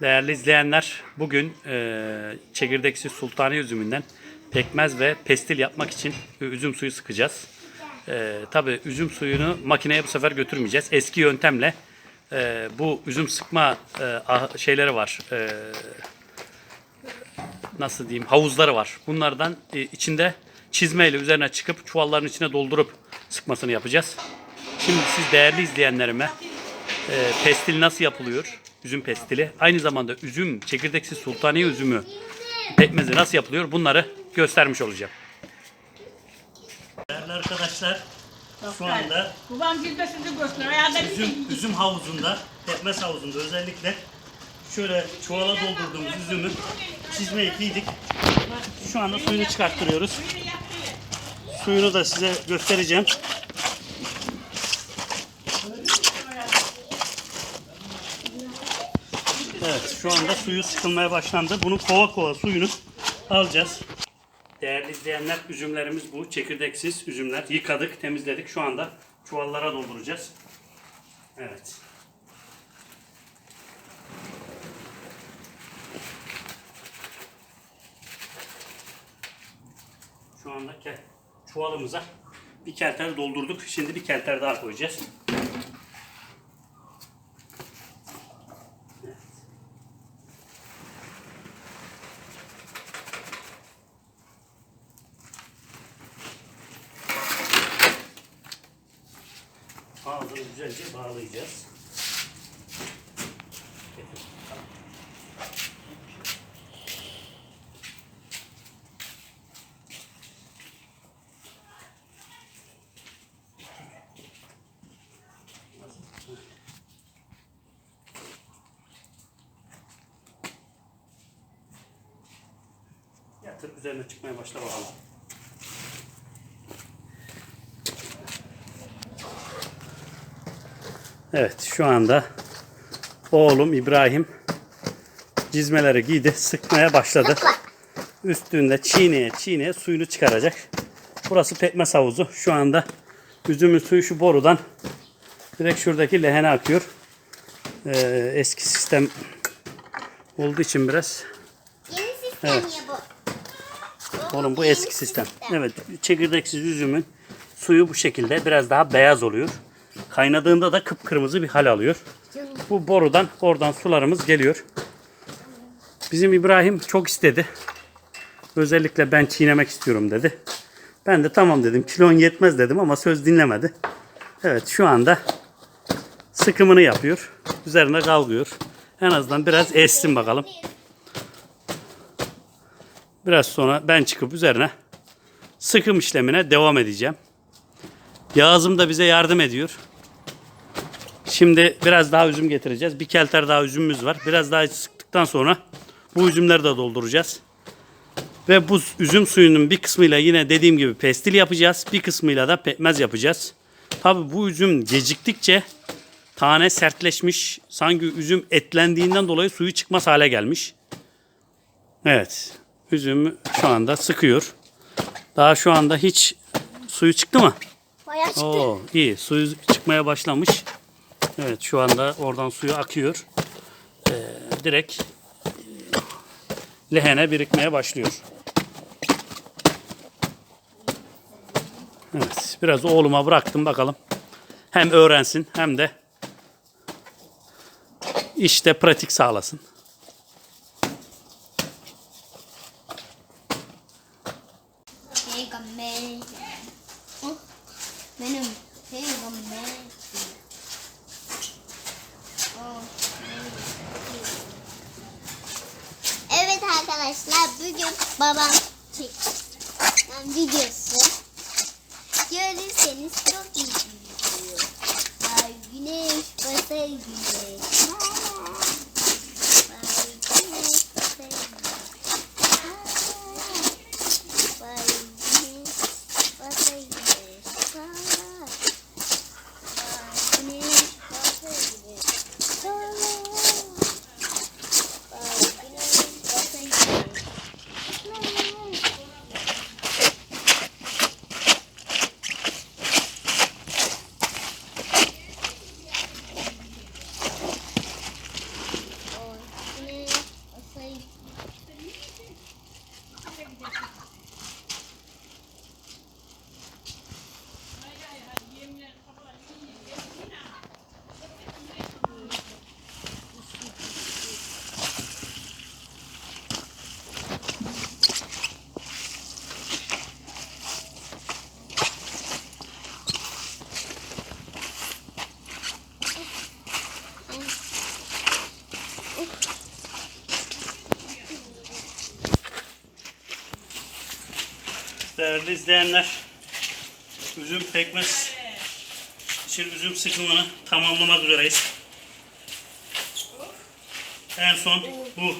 Değerli izleyenler, bugün e, çekirdeksiz sultani üzümünden pekmez ve pestil yapmak için üzüm suyu sıkacağız. E, Tabi üzüm suyunu makineye bu sefer götürmeyeceğiz. Eski yöntemle e, bu üzüm sıkma e, ah- şeyleri var. E, nasıl diyeyim havuzları var. Bunlardan e, içinde çizmeyle üzerine çıkıp çuvalların içine doldurup sıkmasını yapacağız. Şimdi siz değerli izleyenlerime e, pestil nasıl yapılıyor? Üzüm pestili. Aynı zamanda üzüm, çekirdeksiz sultaniye üzümü pekmezi nasıl yapılıyor? Bunları göstermiş olacağım. Değerli arkadaşlar, şu anda Babam cilvesini göster. Ayağda bir üzüm, üzüm havuzunda, pekmez havuzunda özellikle şöyle çuvala doldurduğumuz üzümü çizmeyi giydik. Şu anda suyunu çıkarttırıyoruz. Suyunu da size göstereceğim. Evet şu anda suyu sıkılmaya başlandı. Bunu kova kova suyunu alacağız. Değerli izleyenler üzümlerimiz bu. Çekirdeksiz üzümler. Yıkadık, temizledik. Şu anda çuvallara dolduracağız. Evet. Şu anda çuvalımıza bir kelter doldurduk. Şimdi bir kelter daha koyacağız. Güzelce bağlayacağız. Yatır üzerine çıkmaya başla bakalım. Evet şu anda oğlum İbrahim cizmeleri giydi sıkmaya başladı. Üstünde çiğneye çiğneye suyunu çıkaracak. Burası pekmez havuzu. Şu anda üzümün suyu şu borudan direkt şuradaki lehene akıyor. Ee, eski sistem olduğu için biraz Yeni sistem Evet. ya bu. Oğlum bu eski sistem. Evet çekirdeksiz üzümün suyu bu şekilde biraz daha beyaz oluyor. Kaynadığında da kıpkırmızı bir hal alıyor. Bu borudan oradan sularımız geliyor. Bizim İbrahim çok istedi. Özellikle ben çiğnemek istiyorum dedi. Ben de tamam dedim. Kilon yetmez dedim ama söz dinlemedi. Evet şu anda sıkımını yapıyor. Üzerine kalkıyor. En azından biraz essin bakalım. Biraz sonra ben çıkıp üzerine sıkım işlemine devam edeceğim. Yağızım da bize yardım ediyor. Şimdi biraz daha üzüm getireceğiz. Bir kelter daha üzümümüz var. Biraz daha sıktıktan sonra bu üzümleri de dolduracağız. Ve bu üzüm suyunun bir kısmıyla yine dediğim gibi pestil yapacağız. Bir kısmıyla da pekmez yapacağız. Tabi bu üzüm geciktikçe tane sertleşmiş. Sanki üzüm etlendiğinden dolayı suyu çıkmaz hale gelmiş. Evet. Üzümü şu anda sıkıyor. Daha şu anda hiç suyu çıktı mı? Bayağı çıktı. Oo, iyi. Suyu çıkmaya başlamış. Evet şu anda oradan suyu akıyor. Ee, direkt e, lehene birikmeye başlıyor. Evet biraz oğluma bıraktım bakalım. Hem öğrensin hem de işte pratik sağlasın. Arkadaşlar bugün babam çeken videosu. Görürseniz çok iyi video. Ay güneş basar güneş. Ay Değerli izleyenler, üzüm pekmez için üzüm sıkımını tamamlamak üzereyiz. En son bu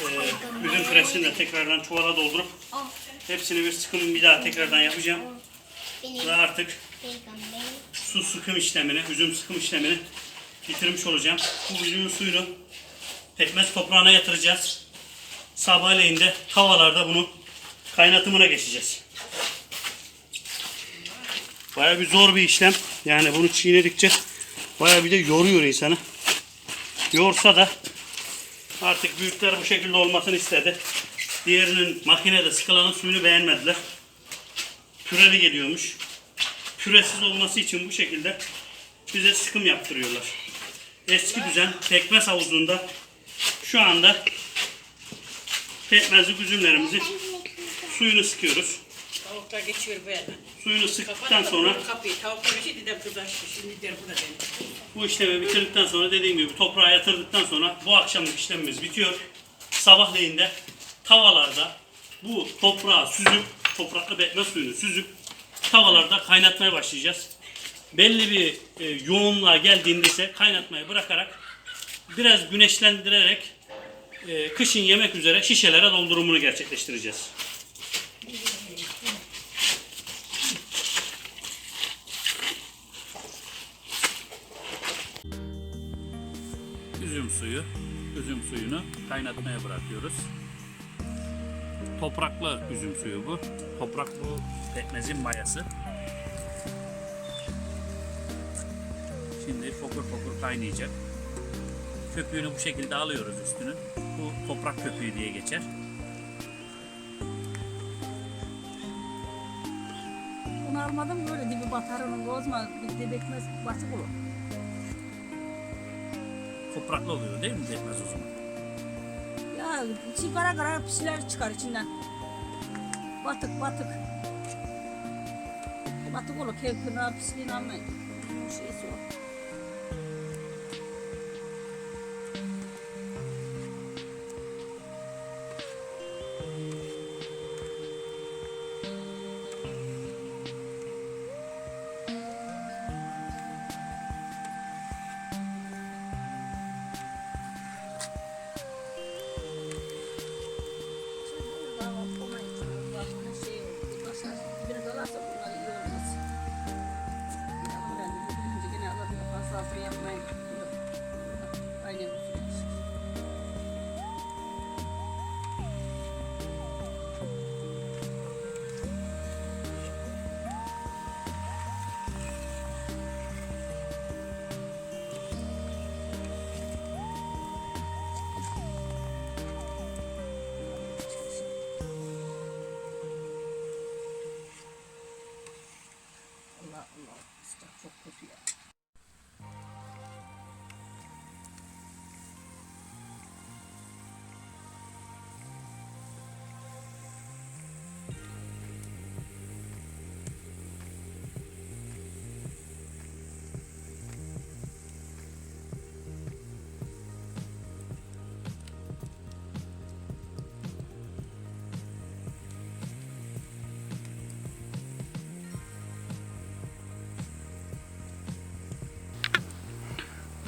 e, üzüm küresini de tekrardan çuvala doldurup hepsini bir sıkım bir daha tekrardan yapacağım. Ve artık su sıkım işlemini, üzüm sıkım işlemini bitirmiş olacağım. Bu üzümün suyunu pekmez toprağına yatıracağız. Sabahleyin de tavalarda bunu kaynatımına geçeceğiz. Baya bir zor bir işlem. Yani bunu çiğnedikçe baya bir de yoruyor insanı. Yorsa da artık büyükler bu şekilde olmasını istedi. Diğerinin makinede sıkılanın suyunu beğenmediler. Püreli geliyormuş. Püresiz olması için bu şekilde bize sıkım yaptırıyorlar. Eski düzen pekmez havuzunda şu anda pekmezlik üzümlerimizi suyunu sıkıyoruz. Tavuklar geçiyor böyle. Suyunu sıktıktan sonra Kapıyı tavuklar geçiyor dedem şurada şimdi der bu da benim. bu işlemi bitirdikten sonra dediğim gibi toprağa yatırdıktan sonra bu akşamlık işlemimiz bitiyor. Sabahleyin de tavalarda bu toprağı süzüp topraklı pekmez suyunu süzüp tavalarda kaynatmaya başlayacağız. Belli bir e, yoğunluğa geldiğinde ise kaynatmayı bırakarak biraz güneşlendirerek e, kışın yemek üzere şişelere doldurumunu gerçekleştireceğiz. Üzüm suyu, üzüm suyunu kaynatmaya bırakıyoruz. Topraklı üzüm suyu bu. Toprak bu pekmezin mayası. Şimdi fokur fokur kaynayacak. Köpüğünü bu şekilde alıyoruz üstünü. Bu toprak köpüğü diye geçer. Bunu almadım böyle dibi batar onun bozma bir de bekmez batık olur. Topraklı oluyor değil mi pekmez o zaman? Ya içi kara pişiler çıkar içinden. Batık batık. Batık olur kevkirna pisliğini almayın. Bu şeysi o. Allah Allah. Sıcak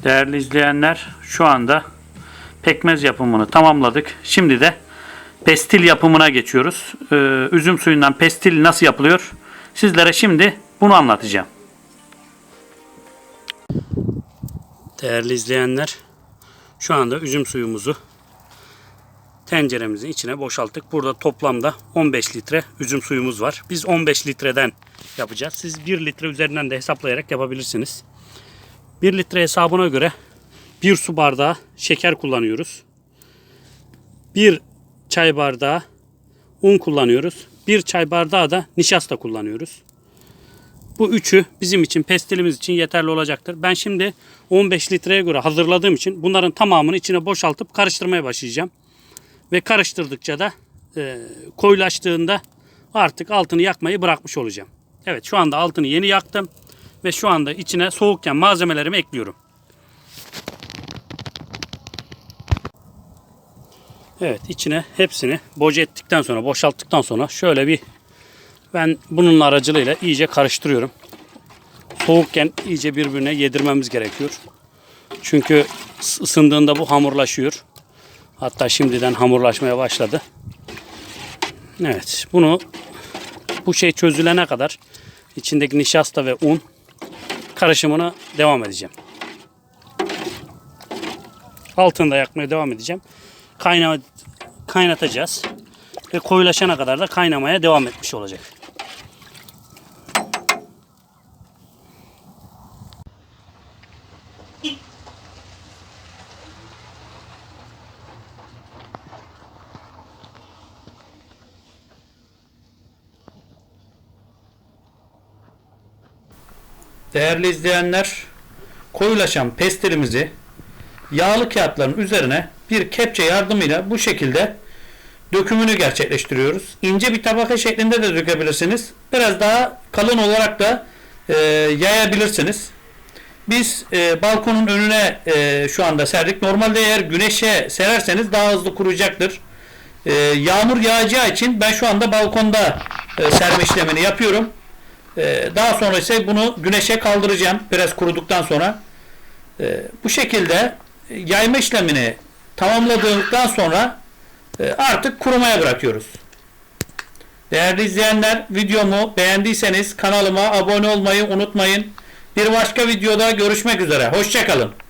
Değerli izleyenler şu anda pekmez yapımını tamamladık. Şimdi de pestil yapımına geçiyoruz. Ee, üzüm suyundan pestil nasıl yapılıyor? Sizlere şimdi bunu anlatacağım. Değerli izleyenler şu anda üzüm suyumuzu tenceremizin içine boşalttık. Burada toplamda 15 litre üzüm suyumuz var. Biz 15 litreden yapacağız. Siz 1 litre üzerinden de hesaplayarak yapabilirsiniz. 1 litre hesabına göre 1 su bardağı şeker kullanıyoruz. 1 çay bardağı un kullanıyoruz. 1 çay bardağı da nişasta kullanıyoruz. Bu üçü bizim için pestilimiz için yeterli olacaktır. Ben şimdi 15 litreye göre hazırladığım için bunların tamamını içine boşaltıp karıştırmaya başlayacağım. Ve karıştırdıkça da e, koyulaştığında artık altını yakmayı bırakmış olacağım. Evet şu anda altını yeni yaktım. Ve şu anda içine soğukken malzemelerimi ekliyorum. Evet içine hepsini boca ettikten sonra boşalttıktan sonra şöyle bir Ben bunun aracılığıyla iyice karıştırıyorum. Soğukken iyice birbirine yedirmemiz gerekiyor. Çünkü ısındığında bu hamurlaşıyor. Hatta şimdiden hamurlaşmaya başladı. Evet, bunu bu şey çözülene kadar içindeki nişasta ve un karışımına devam edeceğim. Altında yakmaya devam edeceğim. Kayna kaynatacağız ve koyulaşana kadar da kaynamaya devam etmiş olacak. Değerli izleyenler, koyulaşan pestilimizi yağlı kağıtların üzerine bir kepçe yardımıyla bu şekilde dökümünü gerçekleştiriyoruz. İnce bir tabaka şeklinde de dökebilirsiniz. Biraz daha kalın olarak da e, yayabilirsiniz. Biz e, balkonun önüne e, şu anda serdik. Normalde eğer güneşe sererseniz daha hızlı kuruyacaktır. E, yağmur yağacağı için ben şu anda balkonda e, serme işlemini yapıyorum. E, daha sonra ise bunu güneşe kaldıracağım biraz kuruduktan sonra. E, bu şekilde yayma işlemini tamamladıktan sonra e, artık kurumaya bırakıyoruz. Değerli izleyenler videomu beğendiyseniz kanalıma abone olmayı unutmayın. Bir başka videoda görüşmek üzere. Hoşçakalın.